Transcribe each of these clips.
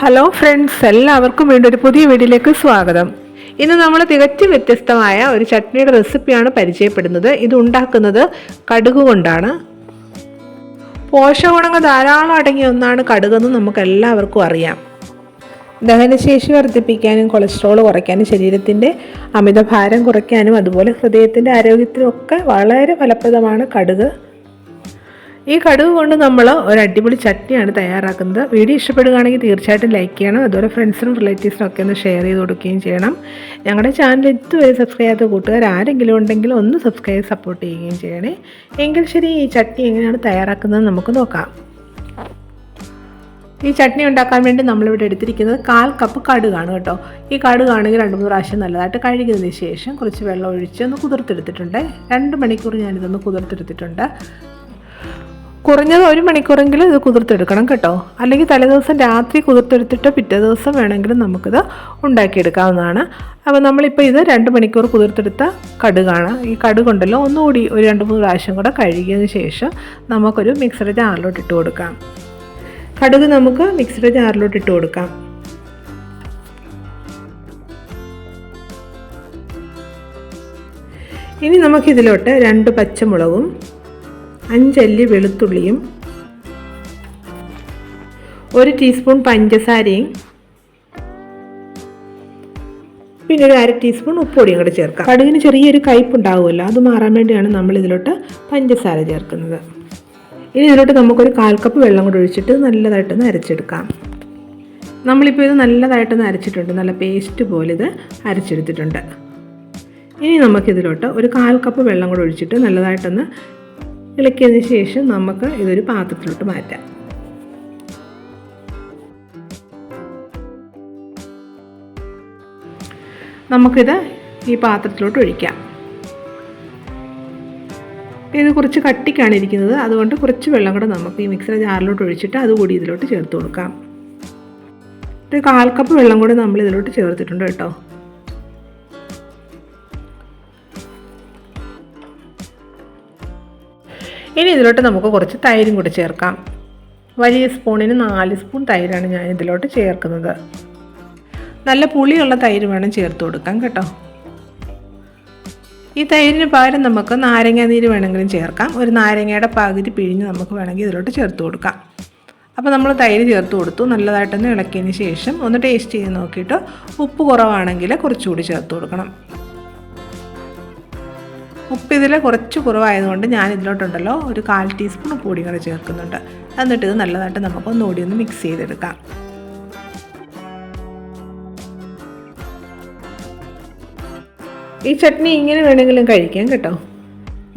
Hello friends എല്ലാവർക്കും വീണ്ടും ഒരു പുതിയ വീഡിയോയിലേക്ക് സ്വാഗതം. ഇന്ന് നമ്മൾ തികച്ചും വ്യത്യസ്തമായ ഒരു ചട്നിയുടെ റെസിപ്പിയാണ് പരിചയപ്പെടുന്നത്. ഇത് ഉണ്ടാക്കുന്നത് കടുക് കൊണ്ടാണ്. പോഷകഗുണങ്ങൾ ധാരാളം അടങ്ങിയ ഒന്നാണ് കടുകെന്ന് നമുക്ക് എല്ലാവർക്കും അറിയാം. ദഹനശേഷി വർദ്ധിപ്പിക്കാനും കൊളസ്ട്രോൾ കുറയ്ക്കാനും ശരീരത്തിന്റെ അമിതഭാരം കുറയ്ക്കാനും അതുപോലെ ഹൃദയത്തിന്റെ ആരോഗ്യത്തിനും ഒക്കെ വളരെ ഫലപ്രദമാണ് കടുക്. ഈ കടുക് കൊണ്ട് നമ്മൾ ഒരു അടിപൊളി ചട്നിയാണ് തയ്യാറാക്കുന്നത്. വീഡിയോ ഇഷ്ടപ്പെടുകയാണെങ്കിൽ തീർച്ചയായിട്ടും ലൈക്ക് ചെയ്യണം. അതുപോലെ ഫ്രണ്ട്സിനും റിലേറ്റീവ്സിനും ഒക്കെ ഒന്ന് ഷെയർ ചെയ്ത് കൊടുക്കുകയും ചെയ്യണം. ഞങ്ങളുടെ ചാനൽ ഇതുവരെ സബ്സ്ക്രൈബ് ചെയ്യാത്ത കൂട്ടുകാർ ആരെങ്കിലും ഉണ്ടെങ്കിൽ ഒന്ന് സബ്സ്ക്രൈബ് സപ്പോർട്ട് ചെയ്യുകയും ചെയ്യണേ. എങ്കിൽ ശരി ഈ ചട്നി എങ്ങനെയാണ് തയ്യാറാക്കുന്നത് നമുക്ക് നോക്കാം. ഈ ചട്നി ഉണ്ടാക്കാൻ വേണ്ടി നമ്മളിവിടെ എടുത്തിരിക്കുന്നത് കാൽ കപ്പ് കടുകാണ് കേട്ടോ. ഈ കടുകാണെങ്കിൽ രണ്ട് മൂന്ന് പ്രാവശ്യം നല്ലതായിട്ട് കഴുകിയതിന് ശേഷം കുറച്ച് വെള്ളം ഒഴിച്ച് ഒന്ന് കുതിർത്തെടുത്തിട്ടുണ്ട്. രണ്ട് മണിക്കൂർ ഞാനിതൊന്ന് കുതിർത്തെടുത്തിട്ടുണ്ട്. കുറഞ്ഞത് ഒരു മണിക്കൂറെങ്കിലും ഇത് കുതിർത്തെടുക്കണം കേട്ടോ. അല്ലെങ്കിൽ തലേദിവസം രാത്രി കുതിർത്തെടുത്തിട്ട് പിറ്റേ ദിവസം വേണമെങ്കിലും നമുക്കിത് ഉണ്ടാക്കിയെടുക്കാവുന്നതാണ്. അപ്പോൾ നമ്മളിപ്പോൾ ഇത് രണ്ട് മണിക്കൂർ കുതിർത്തെടുത്ത കടുകാണ് ഈ കടുകുണ്ടല്ലോ ഒന്നുകൂടി ഒരു രണ്ട് മൂന്ന് പ്രാവശ്യം കൂടെ കഴുകിയതിന് ശേഷം നമുക്കൊരു മിക്സഡ് ജാറിലോട്ട് ഇട്ട് കൊടുക്കാം. കടുക് നമുക്ക് മിക്സഡ് ജാറിലോട്ട് ഇട്ട് കൊടുക്കാം. ഇനി നമുക്കിതിലോട്ട് രണ്ട് പച്ചമുളകും അഞ്ചല്ലി വെളുത്തുള്ളിയും ഒരു ടീസ്പൂൺ പഞ്ചസാരയും പിന്നെ ഒരു അര ടീസ്പൂൺ ഉപ്പൊടിയും കൂടെ ചേർക്കാം. കടുകിന് ചെറിയൊരു കയ്പ് ഉണ്ടാവുമല്ലോ അത് മാറാൻ വേണ്ടിയാണ് നമ്മൾ ഇതിലോട്ട് പഞ്ചസാര ചേർക്കുന്നത്. ഇനി ഇതിലോട്ട് നമുക്കൊരു കാൽ കപ്പ് വെള്ളം കൂടെ ഒഴിച്ചിട്ട് നല്ലതായിട്ടൊന്ന് അരച്ചെടുക്കാം. നമ്മളിപ്പോൾ ഇത് നല്ലതായിട്ടൊന്ന് അരച്ചിട്ടുണ്ട് നല്ല പേസ്റ്റ് പോലെ ഇത് അരച്ചെടുത്തിട്ടുണ്ട്. ഇനി നമുക്കിതിലോട്ട് ഒരു കാൽ കപ്പ് വെള്ളം കൂടെ ഒഴിച്ചിട്ട് നല്ലതായിട്ടൊന്ന് ഇളക്കിയതിന് ശേഷം നമുക്ക് ഇതൊരു പാത്രത്തിലോട്ട് മാറ്റാം. നമുക്കിത് ഈ പാത്രത്തിലോട്ട് ഒഴിക്കാം. ഇത് കുറച്ച് കട്ടിക്കാണ് ഇരിക്കുന്നത്. അതുകൊണ്ട് കുറച്ച് വെള്ളം കൂടെ നമുക്ക് ഈ മിക്സർ ജാറിലോട്ട് ഒഴിച്ചിട്ട് അതുകൂടി ഇതിലോട്ട് ചേർത്ത് കൊടുക്കാം. ഒരു കാൽ കപ്പ് വെള്ളം കൂടി നമ്മൾ ഇതിലോട്ട് ചേർത്തിട്ടുണ്ട് കേട്ടോ. ഇനി ഇതിലോട്ട് നമുക്ക് കുറച്ച് തൈരും കൂടി ചേർക്കാം. വലിയ സ്പൂണിന് നാല് സ്പൂൺ തൈരാണ് ഞാൻ ഇതിലോട്ട് ചേർക്കുന്നത്. നല്ല പുളിയുള്ള തൈര് വേണം ചേർത്ത് കൊടുക്കാൻ കേട്ടോ. ഈ തൈരിന് പകരം നമുക്ക് നാരങ്ങ നീര് വേണമെങ്കിലും ചേർക്കാം. ഒരു നാരങ്ങയുടെ പകുതി പിഴിഞ്ഞ് നമുക്ക് വേണമെങ്കിൽ ഇതിലോട്ട് ചേർത്ത് കൊടുക്കാം. അപ്പോൾ നമ്മൾ തൈര് ചേർത്ത് കൊടുത്തു. നല്ലതായിട്ടൊന്ന് ഇളക്കിയതിന് ശേഷം ഒന്ന് ടേസ്റ്റ് ചെയ്ത് നോക്കിയിട്ട് ഉപ്പ് കുറവാണെങ്കിൽ കുറച്ചുകൂടി ചേർത്ത് കൊടുക്കണം. ഉപ്പ് ഇതിൽ കുറച്ച് കുറവായതുകൊണ്ട് ഞാൻ ഇതിലോട്ടുണ്ടല്ലോ ഒരു കാൽ ടീസ്പൂൺ ഉപ്പ് പൊടി കൂടെ ചേർക്കുന്നുണ്ട്. എന്നിട്ട് ഇത് നല്ലതായിട്ട് നമുക്ക് ഒന്നുകൂടി ഒന്ന് മിക്സ് ചെയ്തെടുക്കാം. ഈ ചട്നി ഇങ്ങനെ വേണമെങ്കിലും കഴിക്കാം കേട്ടോ.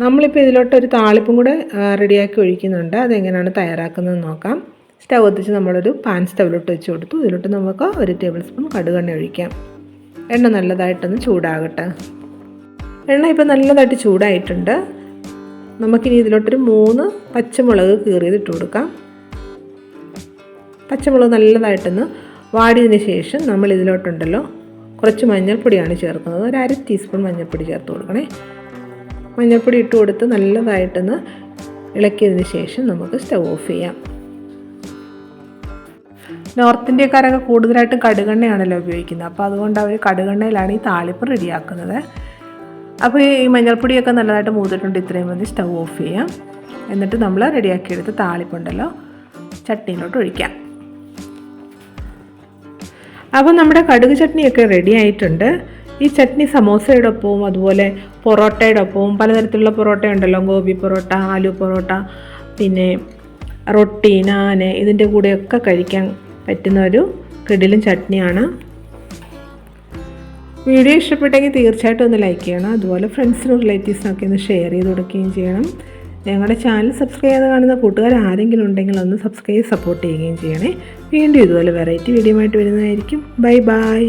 നമ്മളിപ്പോൾ ഇതിലോട്ട് ഒരു താളിപ്പും കൂടെ റെഡിയാക്കി ഒഴിക്കുന്നുണ്ട്. അതെങ്ങനെയാണ് തയ്യാറാക്കുന്നത് നോക്കാം. സ്റ്റവ് കത്തിച്ച് നമ്മളൊരു പാൻ സ്റ്റവിലോട്ട് വെച്ച് കൊടുത്തു. ഇതിലോട്ട് നമുക്ക് ഒരു ടേബിൾ സ്പൂൺ കടുകെണ്ണ ഒഴിക്കാം. എണ്ണ നല്ലതായിട്ടൊന്ന് ചൂടാകട്ടെ. എണ്ണ ഇപ്പോൾ നല്ലതായിട്ട് ചൂടായിട്ടുണ്ട്. നമുക്കിനി ഇതിലോട്ടൊരു മൂന്ന് പച്ചമുളക് കീറിയതിട്ട് കൊടുക്കാം. പച്ചമുളക് നല്ലതായിട്ടൊന്ന് വാടിയതിന് ശേഷം നമ്മൾ ഇതിലോട്ടുണ്ടല്ലോ കുറച്ച് മഞ്ഞൾപ്പൊടിയാണ് ചേർക്കുന്നത്. ഒരു അര ടീസ്പൂൺ മഞ്ഞൾപ്പൊടി ചേർത്ത് കൊടുക്കണേ. മഞ്ഞൾപ്പൊടി ഇട്ട് കൊടുത്ത് നല്ലതായിട്ടൊന്ന് ഇളക്കിയതിന് ശേഷം നമുക്ക് സ്റ്റവ് ഓഫ് ചെയ്യാം. നോർത്ത് ഇന്ത്യക്കാരൊക്കെ കൂടുതലായിട്ടും കടുകെണ്ണയാണല്ലോ ഉപയോഗിക്കുന്നത്. അപ്പോൾ അതുകൊണ്ട് അവർ കടുകെണ്ണയിലാണ് ഈ താളിപ്പ് റെഡിയാക്കുന്നത്. അപ്പോൾ ഈ മഞ്ഞൾപ്പൊടിയൊക്കെ നല്ലതായിട്ട് മൂത്തിട്ടുണ്ട്. ഇത്രയും മതി. സ്റ്റൗ ഓഫ് ചെയ്യാം. എന്നിട്ട് നമ്മൾ റെഡിയാക്കിയെടുത്ത് താളിപ്പുണ്ടല്ലോ. ചട്ടിയിലോട്ട് ഒഴിക്കാം. അപ്പോൾ നമ്മുടെ കടുക് ചട്നിയൊക്കെ റെഡി ആയിട്ടുണ്ട്. ഈ ചട്നി സമോസയുടെ ഒപ്പവും അതുപോലെ പൊറോട്ടയുടെ ഒപ്പവും പലതരത്തിലുള്ള പൊറോട്ട ഉണ്ടല്ലോ. ഗോബി പൊറോട്ട ആലു പൊറോട്ട പിന്നെ റൊട്ടി നാന് ഇതിന്റെ കൂടെയൊക്കെ കഴിക്കാൻ പറ്റുന്ന ഒരു കിടിലും ചട്നിയാണ്. വീഡിയോ ഇഷ്ടപ്പെട്ടെങ്കിൽ തീർച്ചയായിട്ടും ഒന്ന് ലൈക്ക് ചെയ്യണം. അതുപോലെ ഫ്രണ്ട്സിനും റിലേറ്റീവ്സിനൊക്കെ ഒന്ന് ഷെയർ ചെയ്ത് കൊടുക്കുകയും ചെയ്യണം. ഞങ്ങളുടെ ചാനൽ സബ്സ്ക്രൈബ് ചെയ്ത് കാണുന്ന കൂട്ടുകാർ ആരെങ്കിലും ഉണ്ടെങ്കിൽ ഒന്ന് സബ്സ്ക്രൈബ് സപ്പോർട്ട് ചെയ്യുകയും ചെയ്യണേ. വീണ്ടും ഇതുപോലെ വെറൈറ്റി വീഡിയോ ആയിട്ട് വരുന്നതായിരിക്കും. Bye bye